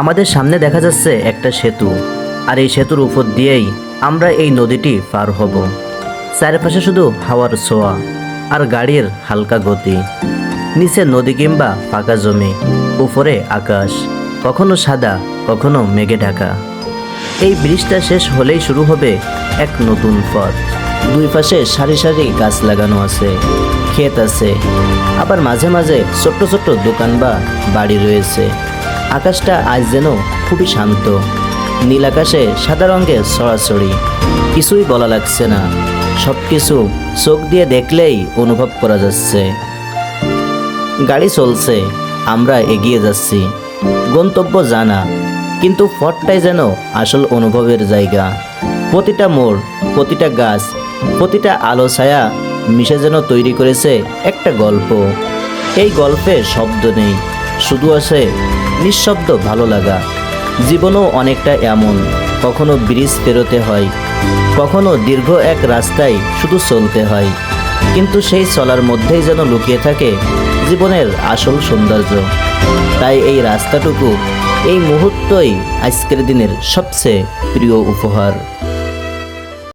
আমাদের সামনে দেখা যাচ্ছে একটা সেতু। আর এই সেতুর উপর দিয়েই আমরা এই নদীটি পার হব। চারপাশে শুধু হাওয়ার ছোঁয়া আর গাড়ির হালকা গতি। নিচে নদী কিংবা ফাঁকা জমি, উপরে আকাশ, কখনো সাদা, কখনো মেঘে ঢাকা। এই ব্রিজটা শেষ হলেই শুরু হবে এক নতুন পথ। দুই পাশে সারি সারি গাছ লাগানো আছে, ক্ষেত আছে, আবার মাঝে মাঝে ছোট্ট ছোট্ট দোকান বা বাড়ি রয়েছে। আকাশটা আজ যেন খুবই শান্ত। নীল আকাশে সাদা রঙের সরাসরি। কিছুই বলা লাগছে না। সব কিছু চোখ দিয়ে দেখলেই অনুভব করা যাচ্ছে। গাড়ি চলছে, আমরা এগিয়ে যাচ্ছি। গন্তব্য জানা, কিন্তু ফটটাই যেন আসল অনুভবের জায়গা। প্রতিটা মোড়, প্রতিটা গাছ, প্রতিটা আলো, ছায়া মিশে যেন তৈরি করেছে একটা গল্প। এই গল্পে শব্দ নেই, শুধু আছে নিঃশব্দ ভালো লাগা। জীবনও অনেকটা এমন, কখনো ব্রিজ পেরোতে হয়, কখনো দীর্ঘ এক রাস্তায় শুধু চলতে হয়। কিন্তু সেই চলার মধ্যেই যেন লুকিয়ে থাকে জীবনের আসল সৌন্দর্য। তাই এই রাস্তাটুকু এই মুহূর্তই আজকের দিনের সবচেয়ে প্রিয় উপহার।